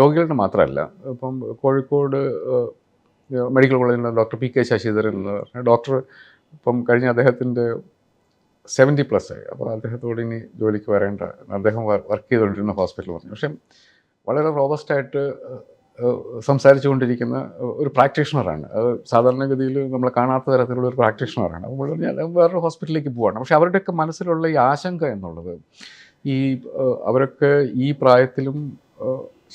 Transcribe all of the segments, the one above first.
രോഗികളുടെ മാത്രമല്ല ഇപ്പം കോഴിക്കോട് മെഡിക്കൽ മെഡിക്കൽ കോളേജിലുള്ള ഡോക്ടർ പി കെ ശശിധരൻ എന്ന് പറഞ്ഞ ഡോക്ടർ ഇപ്പം കഴിഞ്ഞ അദ്ദേഹത്തിന്റെ സെവന്റി പ്ലസ് ആയി. അപ്പോൾ അദ്ദേഹത്തോട് ഇനി ജോലിക്ക് വരേണ്ട അദ്ദേഹം വർക്ക് ചെയ്തുകൊണ്ടിരുന്ന ഹോസ്പിറ്റൽ പറഞ്ഞു. പക്ഷേ വളരെ റോബസ്റ്റായിട്ട് സംസാരിച്ചു കൊണ്ടിരിക്കുന്ന ഒരു പ്രാക്ടീഷണറാണ്. അത് സാധാരണഗതിയിൽ നമ്മൾ കാണാത്ത തരത്തിലുള്ള ഒരു പ്രാക്ടീഷണറാണ്. അപ്പോൾ ഞാൻ വേറൊരു ഹോസ്പിറ്റലിലേക്ക് പോവാണ്. പക്ഷേ അവരുടെയൊക്കെ മനസ്സിലുള്ള ഈ ആശങ്ക എന്നുള്ളത് ഈ അവരൊക്കെ ഈ പ്രായത്തിലും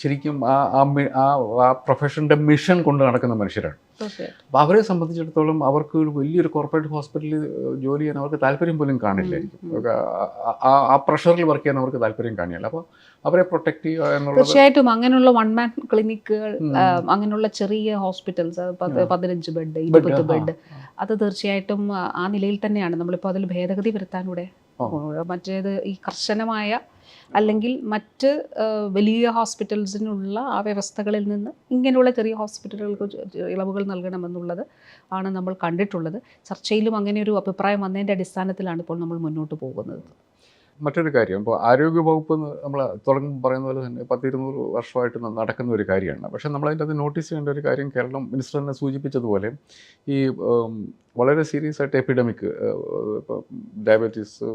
ശരിക്കും ആ ആ ആ പ്രൊഫഷന്റെ മിഷൻ കൊണ്ട് നടക്കുന്ന മനുഷ്യരാണ്. അപ്പോൾ അവരെ സംബന്ധിച്ചിടത്തോളം അവർക്ക് ഒരു വലിയൊരു കോർപ്പറേറ്റ് ഹോസ്പിറ്റലിൽ ജോലി ചെയ്യാൻ അവർക്ക് താല്പര്യം പോലും കാണില്ലായിരിക്കും. ആ- പ്രഷറിൽ വർക്ക് ചെയ്യാൻ അവർക്ക് താല്പര്യം കാണില്ല. അപ്പോൾ അവരെ പ്രൊട്ടക്ട് ചെയ്യുക എന്നുള്ളത് തീർച്ചയായിട്ടും അങ്ങനെയുള്ള വൺ മാൻ ക്ലിനിക്കുകൾ അങ്ങനെയുള്ള ചെറിയ ഹോസ്പിറ്റൽസ്. പതിനഞ്ച് ബെഡ് ഇരുപത് ബെഡ് അത് തീർച്ചയായിട്ടും ആ, ആ നിലയിൽ തന്നെയാണ്. നമ്മളിപ്പോൾ അതിൽ ഭേദഗതി വരുത്താനൂടെ മറ്റേത് ഈ കർശനമായ അല്ലെങ്കിൽ മറ്റ് വലിയ ഹോസ്പിറ്റൽസിനുള്ള ആ വ്യവസ്ഥകളിൽ നിന്ന് ഇങ്ങനെയുള്ള ചെറിയ ഹോസ്പിറ്റലുകൾക്ക് ഇളവുകൾ നൽകണമെന്നുള്ളത് ആണ് നമ്മൾ കണ്ടിട്ടുള്ളത്. ചർച്ചയിലും അങ്ങനെ ഒരു അഭിപ്രായം വന്നതിന്റെ അടിസ്ഥാനത്തിലാണ് ഇപ്പോൾ നമ്മൾ മുന്നോട്ട് പോകുന്നത്. മറ്റൊരു കാര്യം. ഇപ്പോൾ ആരോഗ്യ വകുപ്പ് എന്ന് നമ്മൾ തുടങ്ങുമ്പോൾ പറയുന്ന പോലെ തന്നെ പത്തിരുന്നൂറ് വർഷമായിട്ട് നടക്കുന്ന ഒരു കാര്യമാണ്. പക്ഷേ നമ്മളതിന്റെ അത് നോട്ടീസ് ചെയ്യേണ്ട ഒരു കാര്യം കേരളം മിനിസ്റ്റർ തന്നെ സൂചിപ്പിച്ചതുപോലെ ഈ വളരെ സീരിയസ് ആയിട്ട് epidemic diabetes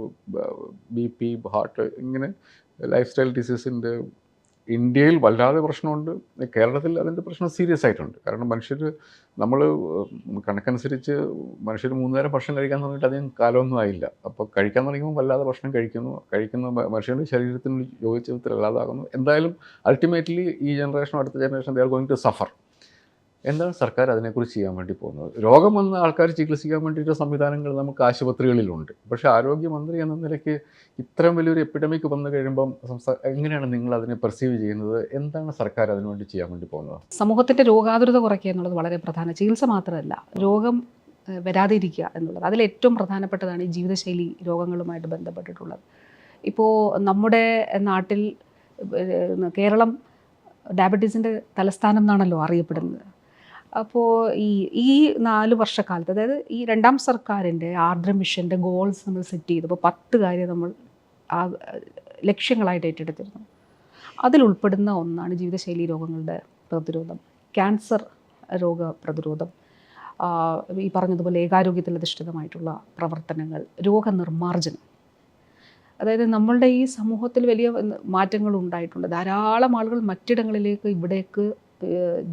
B P heart ഇങ്ങനെ ലൈഫ് സ്റ്റൈൽ ഡിസീസിന്റെ ഇന്ത്യയിൽ വല്ലാതെ പ്രശ്നമുണ്ട്. കേരളത്തിൽ അതിന്റെ പ്രശ്നം സീരിയസ് ആയിട്ടുണ്ട്. കാരണം മനുഷ്യർ നമ്മൾ കണക്കനുസരിച്ച് മനുഷ്യർ മൂന്ന് നേരം ഭക്ഷണം കഴിക്കാൻ തുടങ്ങിയിട്ട് അധികം കാലമൊന്നും ആയില്ല. അപ്പോൾ കഴിക്കാൻ തുടങ്ങുമ്പോൾ വല്ലാതെ ഭക്ഷണം കഴിക്കുന്നു. കഴിക്കുന്ന മനുഷ്യന്റെ ശരീരത്തിന് യോജിച്ച വിധത്തിൽ അല്ലാതാകുന്നു എന്തായാലും അൾട്ടിമേറ്റ്ലി ഈ ജനറേഷനും അടുത്ത generation they are going to suffer എന്താണ് സർക്കാർ അതിനെക്കുറിച്ച് ചെയ്യാൻ വേണ്ടി പോകുന്നത്? രോഗം വന്ന ആൾക്കാർ ചികിത്സിക്കാൻ വേണ്ടിയിട്ട് സംവിധാനങ്ങൾ നമുക്ക് ആശുപത്രികളിലുണ്ട്. പക്ഷേ ആരോഗ്യമന്ത്രി എന്ന നിലയ്ക്ക് ഇത്രയും വലിയൊരു എപ്പിഡമിക് വന്നു കഴിയുമ്പം സംസ്ഥാന എങ്ങനെയാണ് നിങ്ങൾ അതിനെ പെർസീവ് ചെയ്യുന്നത്? എന്താണ് സർക്കാർ അതിനുവേണ്ടി ചെയ്യാൻ വേണ്ടി പോകുന്നത്? സമൂഹത്തിന്റെ രോഗാതുരത കുറയ്ക്കുക എന്നുള്ളത് വളരെ പ്രധാന. ചികിത്സ മാത്രമല്ല രോഗം വരാതിരിക്കുക എന്നുള്ളത്. അതിൽ ഏറ്റവും പ്രധാനപ്പെട്ടതാണ് ഈ ജീവിതശൈലി രോഗങ്ങളുമായിട്ട് ബന്ധപ്പെട്ടിട്ടുള്ളത്. ഇപ്പോൾ നമ്മുടെ നാട്ടിൽ കേരളം ഡയബറ്റീസിന്റെ തലസ്ഥാനം എന്നാണല്ലോ അറിയപ്പെടുന്നത്. അപ്പോൾ ഈ ഈ നാല് വർഷക്കാലത്ത് അതായത് ഈ രണ്ടാം സർക്കാരിന്റെ ആർദ്ര മിഷന്റെ ഗോൾസ് നമ്മൾ സെറ്റ് ചെയ്തപ്പോൾ പത്ത് കാര്യം നമ്മൾ ലക്ഷ്യങ്ങളായിട്ട് ഏറ്റെടുത്തിരുന്നു. അതിലുൾപ്പെടുന്ന ഒന്നാണ് ജീവിതശൈലി രോഗങ്ങളുടെ പ്രതിരോധം. ക്യാൻസർ രോഗ പ്രതിരോധം. ഈ പറഞ്ഞതുപോലെ ഏകാരോഗ്യത്തിൽ അധിഷ്ഠിതമായിട്ടുള്ള പ്രവർത്തനങ്ങൾ രോഗനിർമ്മാർജനം. അതായത് നമ്മളുടെ ഈ സമൂഹത്തിൽ വലിയ മാറ്റങ്ങൾ ഉണ്ടായിട്ടുണ്ട് ധാരാളം ആളുകൾ മറ്റിടങ്ങളിലേക്ക് ഇവിടേക്ക്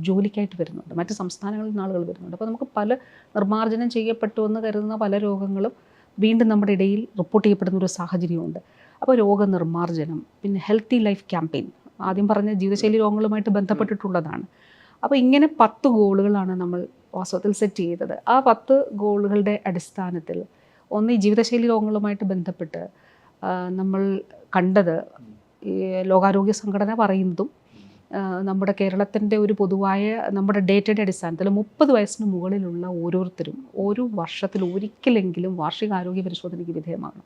ജോലിക്കായിട്ട് വരുന്നുണ്ട്. മറ്റ് സംസ്ഥാനങ്ങളിൽ നിന്ന് ആളുകൾ വരുന്നുണ്ട്. അപ്പോൾ നമുക്ക് പല നിർമ്മാർജനം ചെയ്യപ്പെട്ടു എന്ന് കരുതുന്ന പല രോഗങ്ങളും വീണ്ടും നമ്മുടെ ഇടയിൽ റിപ്പോർട്ട് ചെയ്യപ്പെടുന്ന ഒരു സാഹചര്യമുണ്ട് അപ്പോൾ രോഗനിർമ്മാർജനം പിന്നെ ഹെൽത്തി ലൈഫ് ക്യാമ്പയിൻ ആദ്യം പറഞ്ഞ ജീവിതശൈലി രോഗങ്ങളുമായിട്ട് ബന്ധപ്പെട്ടിട്ടുള്ളതാണ്. അപ്പോൾ ഇങ്ങനെ പത്ത് ഗോളുകളാണ് നമ്മൾ വാസ്തവത്തിൽ സെറ്റ് ചെയ്തത്. ആ പത്ത് ഗോളുകളുടെ അടിസ്ഥാനത്തിൽ ഒന്ന് ഈ ജീവിതശൈലി രോഗങ്ങളുമായിട്ട് ബന്ധപ്പെട്ട് നമ്മൾ കണ്ടത് ഈ ലോകാരോഗ്യ സംഘടന പറയുന്നതും നമ്മുടെ കേരളത്തിന്റെ ഒരു പൊതുവായ നമ്മുടെ ഡേറ്റയുടെ അടിസ്ഥാനത്തിൽ മുപ്പത് വയസ്സിന് മുകളിലുള്ള ഓരോരുത്തരും ഒരു വർഷത്തിൽ ഒരിക്കലെങ്കിലും വാർഷിക ആരോഗ്യ പരിശോധനയ്ക്ക് വിധേയമാകണം.